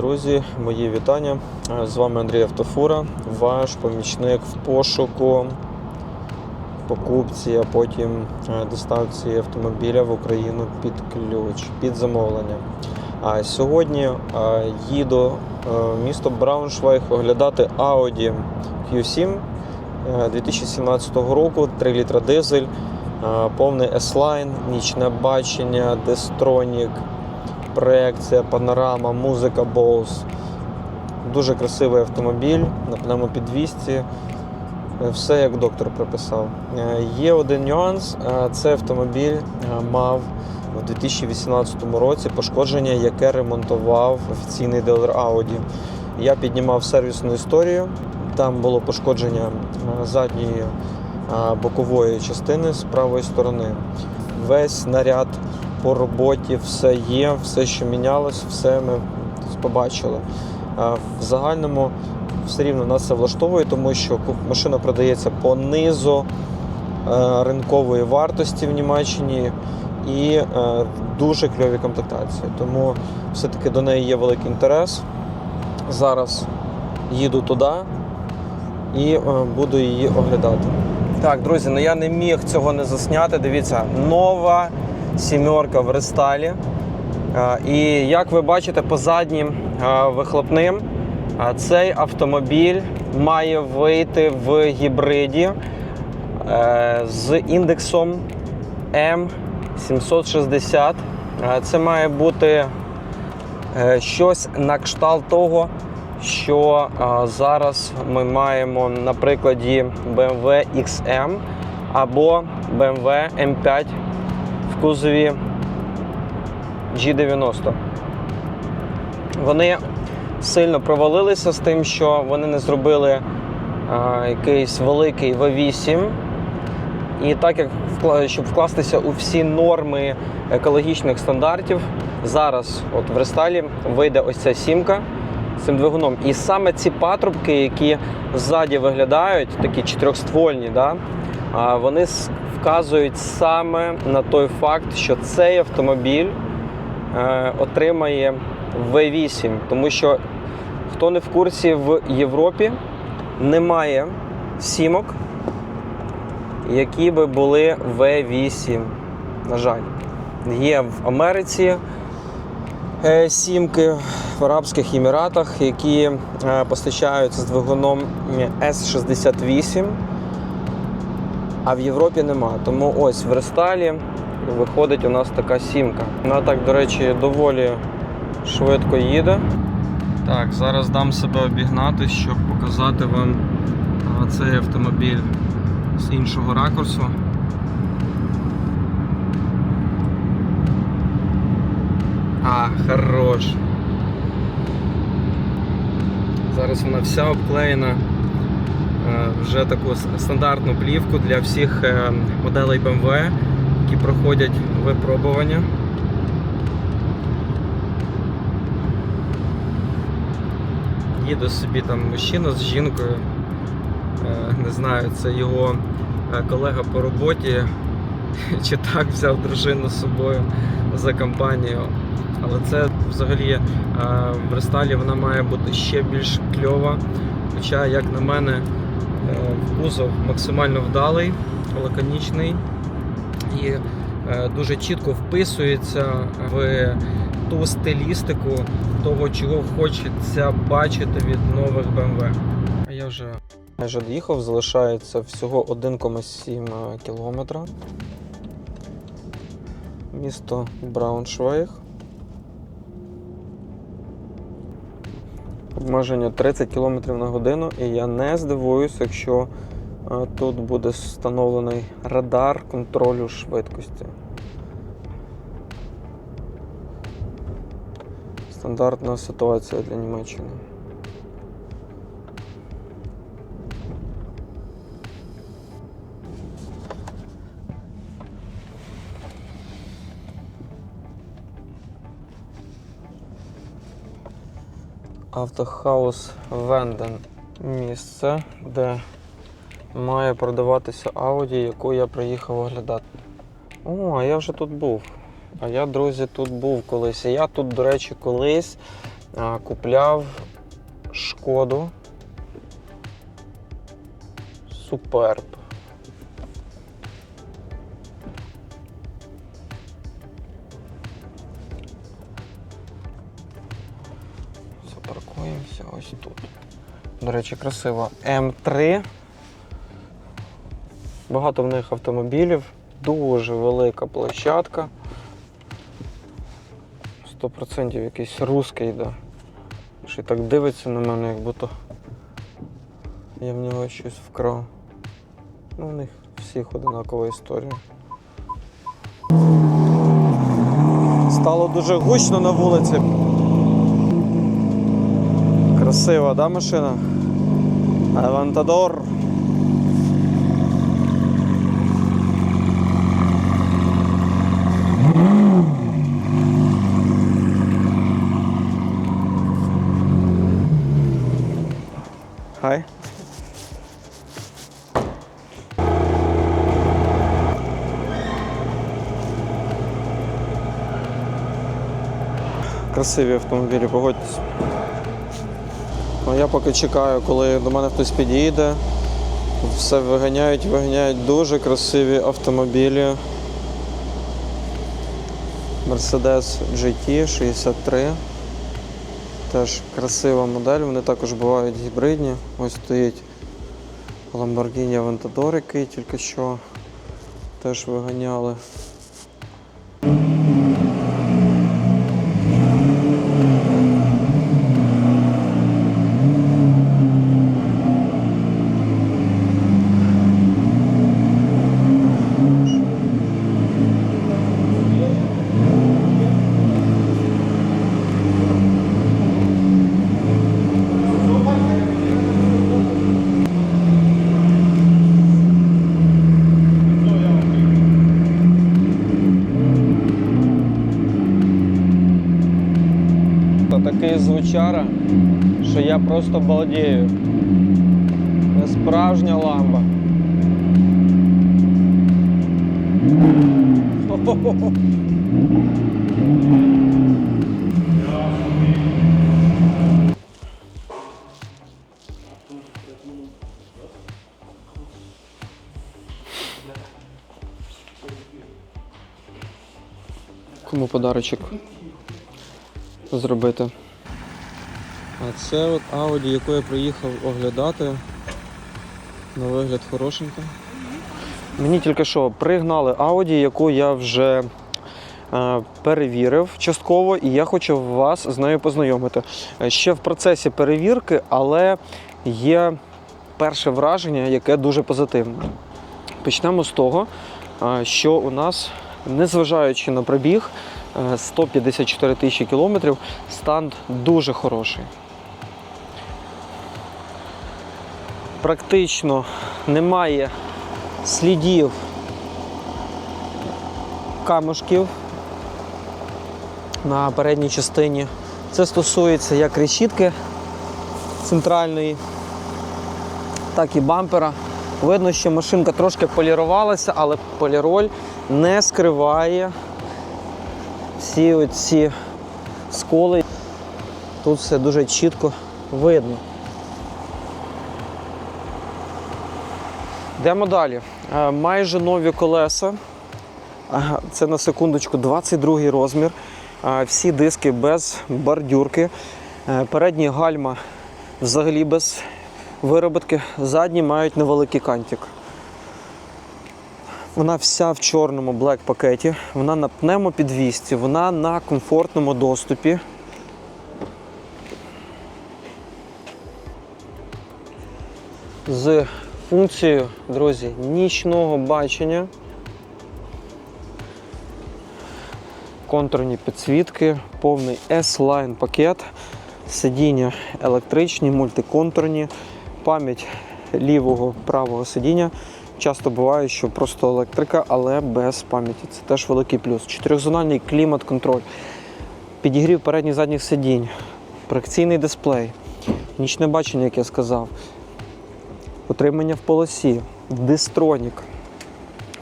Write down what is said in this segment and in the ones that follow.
Друзі, мої вітання. З вами Андрій Автофура, ваш помічник в пошуку, покупці, а потім е, доставці автомобіля в Україну під ключ, під замовлення. А сьогодні е, їду е, в місто Брауншвайг оглядати Audi Q7 е, 2017 року, 3 літра дизель, повний S-Line, нічне бачення, Destronік, проекція, панорама, музика Bose. Дуже красивий автомобіль на пневмопідвісці. Е, Все як доктор прописав. Е, Є один нюанс: е, цей автомобіль мав у 2018 році пошкодження, яке ремонтував офіційний дилер Audi. Я піднімав сервісну історію. Там було пошкодження задньої бокової частини з правої сторони. Весь наряд по роботі, все є, все, що мінялось, все ми побачили. В загальному все рівно нас це влаштовує, тому що машина продається по низу е, ринкової вартості в Німеччині і е, дуже кльовій комплектації. Тому все-таки до неї є великий інтерес. Зараз їду туди і е, буду її оглядати. Так, друзі, ну я не міг цього не засняти. Дивіться, нова сімерка в рестайлі. Е, І як ви бачите по заднім е, вихлопним, е, цей автомобіль має вийти в гібриді з індексом М760. Е, Це має бути щось на кшталт того, що зараз ми маємо на прикладі BMW XM або BMW M5 кузові G90. Вони сильно провалилися з тим, що вони не зробили а, якийсь великий V8. І так як щоб вкластися у всі норми екологічних стандартів, зараз от в рестайлі вийде ось ця сімка з цим двигуном. І саме ці патрубки, які ззаді виглядають, такі чотирьохствольні, да, вони вказують саме на той факт, що цей автомобіль е, отримає V8, тому що хто не в курсі в Європі немає сімок, які би були V8. На жаль, є в Америці е, сімки в Арабських Еміратах, які е, постачаються з двигуном S68. А в Європі нема. Тому ось в рестайлі виходить у нас така сімка. Вона так, до речі, доволі швидко їде. Так, зараз дам себе обігнати, щоб показати вам цей автомобіль з іншого ракурсу. А, хорош. Зараз вона вся обклеєна вже таку стандартну плівку для всіх е, моделей BMW, які проходять випробування. Їде собі там мужчина з жінкою. Е, Не знаю, це його е, колега по роботі, чи так взяв дружину з собою за компанію. Але це взагалі е, в рестайлі вона має бути ще більш кльова. Хоча, як на мене, е, кузов максимально вдалий, лаконічний і е, дуже чітко вписується в ту стилістику того, чого хочеться бачити від нових BMW. Я вже майже доїхав, залишається всього 1,7 кілометра. Місто Брауншвейг. Обмеження 30 км на годину, і я не здивуюся, якщо е, тут буде встановлений радар контролю швидкості. Стандартна ситуація для Німеччини. Автохаус Венден місце, де має продаватися Audi, яку я приїхав оглядати. О, а я вже тут був. А я, друзі, тут був колись. Я тут, до речі, колись а, купляв шкоду. Суперб. Запаркуємося ось тут. До речі, красиво. М3. Багато в них автомобілів, дуже велика площадка. 100% якийсь русський йде. Ще так дивиться на мене, як будто я в нього щось вкрав. Ну, у них всіх одинакова історія. Стало дуже гучно на вулиці. Красива, да, машина? Авантадор. Хай. Красиві автомобілі, погодьтесь. А я поки чекаю, коли до мене хтось підійде. Все виганяють, виганяють дуже красиві автомобілі. Mercedes GT 63. Теж красива модель, вони також бувають гібридні. Ось стоїть Lamborghini Aventador, який тільки що теж виганяли. Та такий звучара, що я просто балдію. Це справжня ламба. Кому подарочок зробити? А це от Audi, яку я приїхав оглядати. На вигляд хорошенька. Мені тільки що пригнали Audi, яку я вже е, перевірив частково, і я хочу вас з нею познайомити. Е, Ще в процесі перевірки, але є перше враження, яке дуже позитивне. Почнемо з того, е, що у нас, незважаючи на пробіг, 154 тисячі кілометрів, стан дуже хороший. Практично немає слідів камушків на передній частині. Це стосується як решітки центральної, так і бампера. Видно, що машинка трошки полірувалася, але поліроль не скриває всі оці сколи. Тут все дуже чітко видно. Йдемо далі. Е, Майже нові колеса. Це на секундочку 22 розмір. Е, Всі диски без бордюрки. Е, Передні гальма взагалі без вироботки. Задні мають невеликий кантик. Вона вся в чорному блек пакеті, вона на пневмопідвісці, вона на комфортному доступі. З функцією, друзі, нічного бачення. Контурні підсвітки, повний S-Line пакет, сидіння електричні, мультиконтурні, пам'ять лівого правого сидіння. Часто буває, що просто електрика, але без пам'яті. Це теж великий плюс. Чотирьохзональний клімат-контроль, підігрів передніх задніх сидінь, проекційний дисплей, нічне бачення, як я сказав, утримання в полосі, дистронік.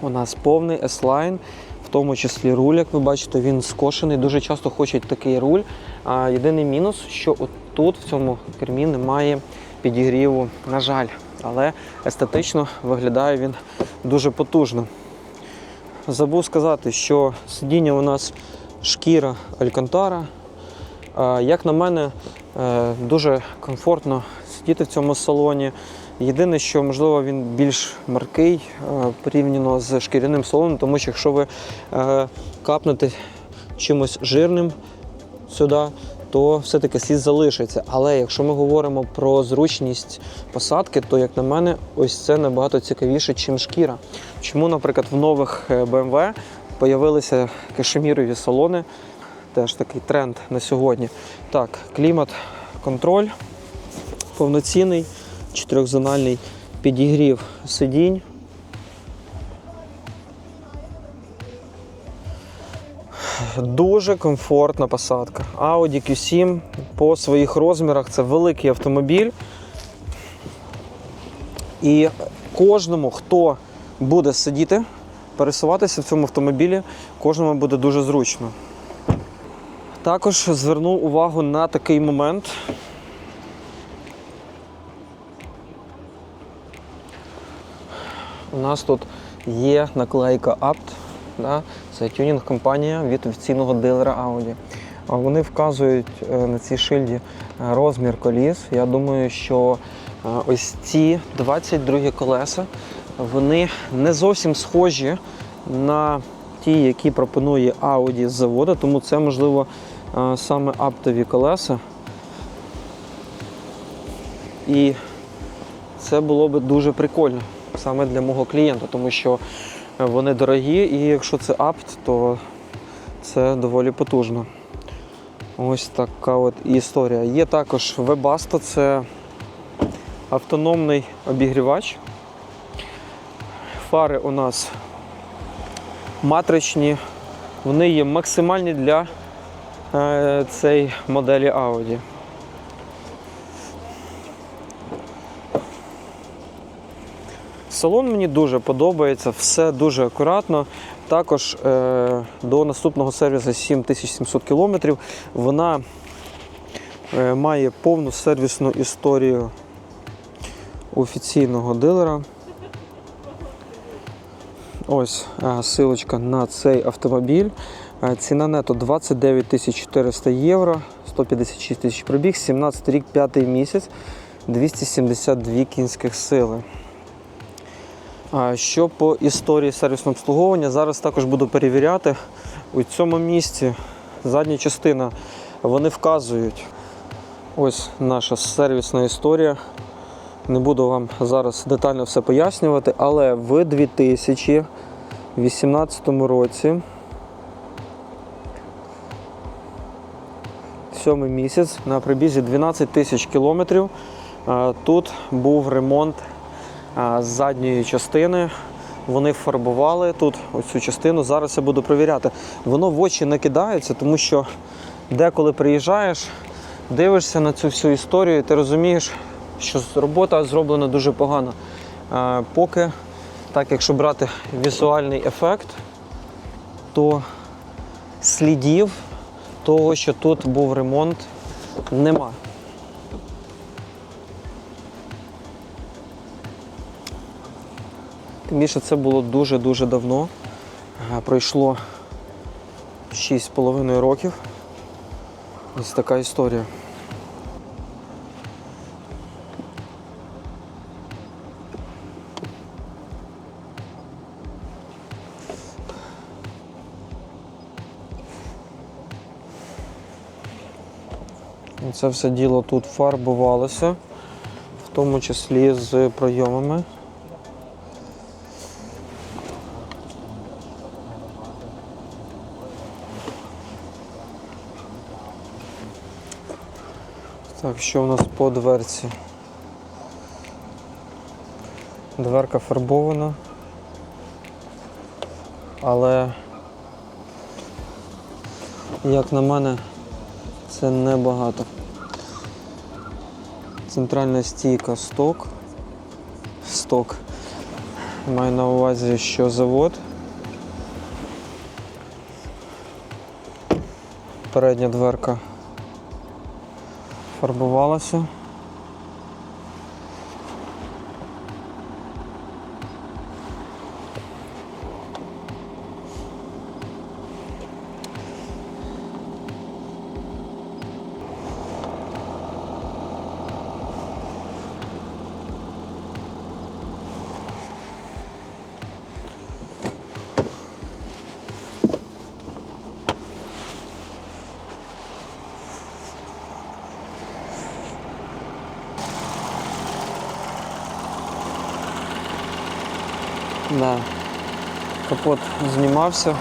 У нас повний S-Line в тому числі руль, як ви бачите, він скошений. Дуже часто хочуть такий руль. А єдиний мінус, що от тут в цьому кермі немає підігріву, на жаль. Але естетично виглядає він дуже потужно. Забув сказати, що сидіння у нас шкіра Алькантара. Як на мене, е, дуже комфортно сидіти в цьому салоні. Єдине, що можливо він більш маркий е, порівняно з шкіряним салоном, тому що якщо ви е, капнете чимось жирним сюди, то все-таки слід залишиться. Але якщо ми говоримо про зручність посадки, то, як на мене, ось це набагато цікавіше, ніж шкіра. Чому, наприклад, в нових е, BMW появилися кашемірові салони? Теж такий тренд на сьогодні. Так, клімат, контроль повноцінний, чотирьохзональний підігрів сидінь. Дуже комфортна посадка. Audi Q7 по своїх розмірах це великий автомобіль. І кожному, хто буде сидіти, пересуватися в цьому автомобілі, кожному буде дуже зручно. Також звернув увагу на такий момент. У нас тут є наклейка Apt, да? це тюнінг-компанія від офіційного дилера Audi. Вони вказують е, на цій шильді е, розмір коліс. Я думаю, що е, ось ці 22 колеса вони не зовсім схожі на ті, які пропонує Audi з заводу, тому це можливо саме аптові колеса. І це було би дуже прикольно саме для мого клієнта, тому що вони дорогі, і якщо це апт, то це доволі потужно. Ось така от історія. Є також Webasto, це автономний обігрівач. Фари у нас матричні, вони є максимальні для е, цієї моделі Audi. Салон мені дуже подобається, все дуже акуратно. Також е, до наступного сервісу 7700 км вона е, має повну сервісну історію офіційного дилера. Ось е, силочка на цей автомобіль. Е, Ціна нето 29 400 євро, 156 тисяч пробіг, 17 рік, 5 місяць, 272 кінських сили. Що по історії сервісного обслуговування, зараз також буду перевіряти. У цьому місці задня частина вони вказують. Ось наша сервісна історія. Не буду вам зараз детально все пояснювати, але в 2018 році, сьомий місяць, на прибізі 12 тисяч кілометрів, тут був ремонт з задньої частини. Вони фарбували тут оцю частину. Зараз я буду перевіряти. Воно в очі не кидається, тому що деколи приїжджаєш, дивишся на цю всю історію, і ти розумієш, що робота зроблена дуже погано. Поки, так якщо брати візуальний ефект, то слідів того, що тут був ремонт, нема. Тим більше це було дуже-дуже давно. Е, Пройшло 6,5 років. Ось така історія. Це все діло тут фарбувалося, в тому числі з пройомами. Так, що у нас по дверці? Дверка фарбована, але, як на мене, це небагато. Центральна стійка сток. Сток. Маю на увазі, що завод. передня дверка фарбувалася. Да. Капот знімався.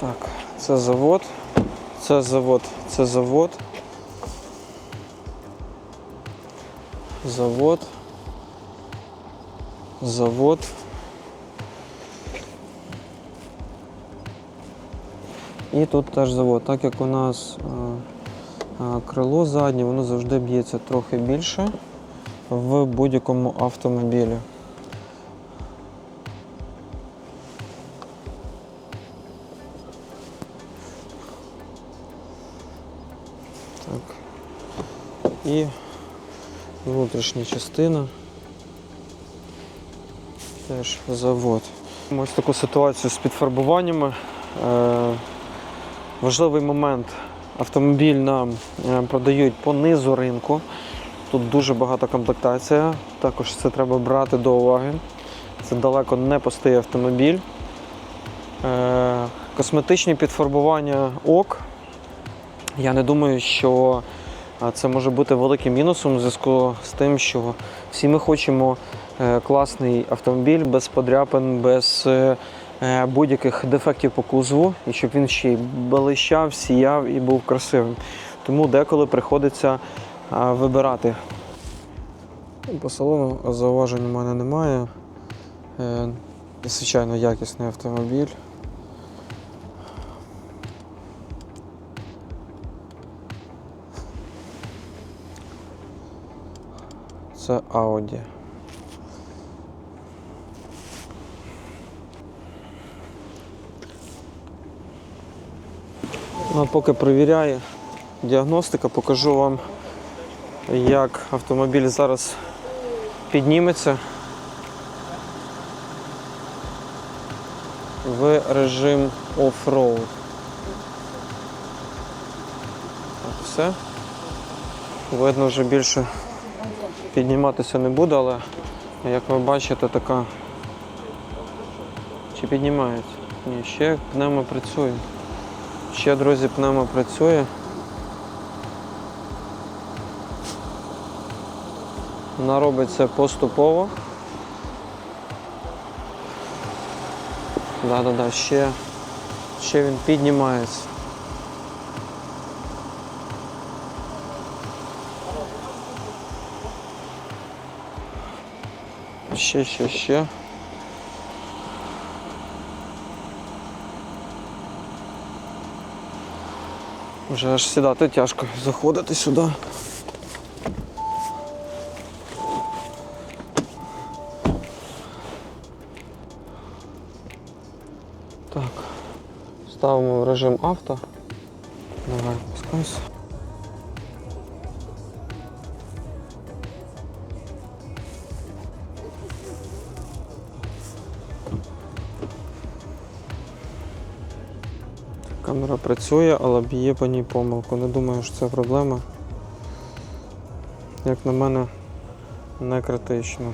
Так, це завод, це завод, це завод. Завод. Завод. І тут теж завод. Так як у нас е, е, крило заднє, воно завжди б'ється трохи більше в будь-якому автомобілі. Так. І внутрішня частина. Теж завод. Ось таку ситуацію з підфарбуваннями. Е, важливий момент. Автомобіль нам е, продають по низу ринку. Тут дуже багата комплектація. Також це треба брати до уваги. Це далеко не пустий автомобіль. Е, косметичні підфарбування ок. Я не думаю, що Це може бути великим мінусом у зв'язку з тим, що всі ми хочемо е, класний автомобіль без подряпин, без е, е, будь-яких дефектів по кузову, і щоб він ще й блищав, сіяв і був красивим. Тому деколи приходиться вибирати. По салону зауважень у мене немає. Звичайно, якісний автомобіль. Це Audi. Ну, поки перевіряє діагностика, покажу вам, як автомобіль зараз підніметься в режим оффроуд. Так, все. Видно вже більше підніматися не буде, але як ви бачите, така чи піднімається? Ні, ще пневмо працює. Ще, друзі, пневмо працює. Вона робить це поступово. Да-да-да, ще, ще він піднімається. Ще, ще, ще. Вже аж сідати тяжко заходити сюди. Так, ставимо в режим авто. Давай, пускайся. Камера працює, але б'є по ній помилку. Не думаю, що це проблема. Як на мене, не критично.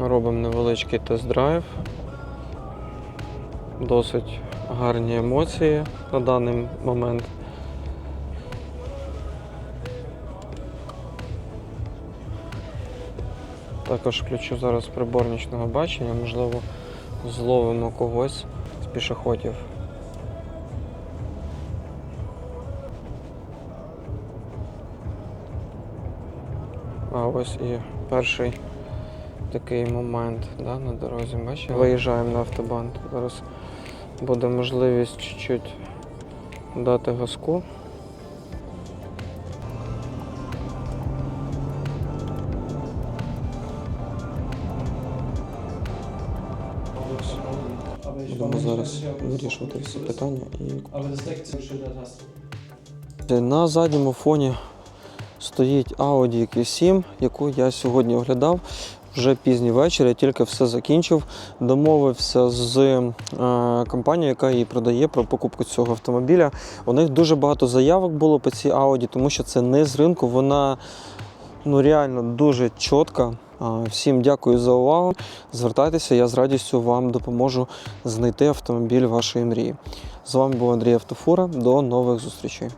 Робимо невеличкий тест-драйв. Досить гарні емоції на даний момент. Також включу зараз прибор нічного бачення, можливо, зловимо когось з пішоходів. А ось і перший такий момент да, на дорозі. Бачиш, виїжджаємо на автобан. Зараз буде можливість чуть-чуть дати газку. Вирішувати всі питання і Aber das deckt sich schon, das. На задньому фоні стоїть Audi Q7, яку я сьогодні оглядав. Вже пізній вечір, я тільки все закінчив. Домовився з е, компанією, яка її продає про покупку цього автомобіля. У них дуже багато заявок було по цій Audi, тому що це не з ринку. Вона ну, реально дуже чітка. Всім дякую за увагу. Звертайтеся, я з радістю вам допоможу знайти автомобіль вашої мрії. З вами був Андрій Автофура. До нових зустрічей.